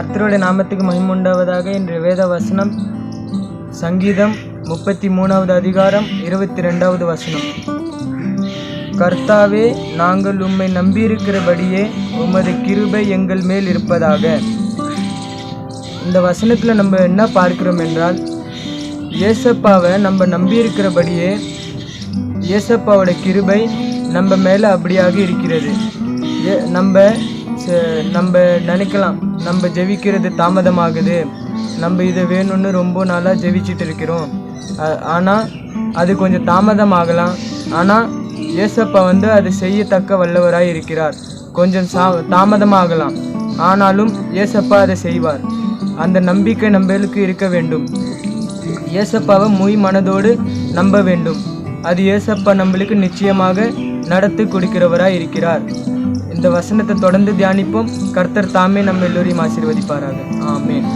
கர்த்தருடைய நாமத்துக்கு மகிமுண்டாவதாக இன்று வேத வசனம். சங்கீதம் முப்பத்தி மூணாவது அதிகாரம் இருபத்தி ரெண்டாவது வசனம். கர்த்தாவே நாங்கள் உம்மை நம்பியிருக்கிறபடியே உமது கிருபை எங்கள் மேல் இருப்பதாக. இந்த வசனத்தில் நம்ம என்ன பார்க்கிறோம் என்றால் ஏசப்பாவை நம்ம நம்பியிருக்கிறபடியே ஏசப்பாவோட கிருபை நம்ம மேலே அப்படியாக இருக்கிறது. ஏ நம்ம ச- நம்ம நினைக்கலாம். நம்ம ஜெபிக்கிறது தாமதமாகுது. நம்ம இதை வேணும்னு ரொம்ப நாளாக ஜெபிச்சிட்டு இருக்கிறோம். ஆனால் அது கொஞ்சம் தாமதமாகலாம். ஆனால் ஏசப்பா வந்து அது செய்யத்தக்க வல்லவராய் இருக்கிறார். கொஞ்சம் சா தாமதமாகலாம். ஆனாலும் ஏசப்பா அதை செய்வார். அந்த நம்பிக்கை நம்மளுக்கு இருக்க வேண்டும். ஏசப்பாவை முய் மனதோடு நம்ப வேண்டும். அது ஏசப்பா நம்மளுக்கு நிச்சயமாக நடத்தி கொடுக்கிறவராய் இருக்கிறார். இந்த வசனத்தை தொடர்ந்து தியானிப்போம். கர்த்தர் தாமே நம்ம எல்லோரையும் ஆசீர்வதிப்பாராக. ஆமேன்.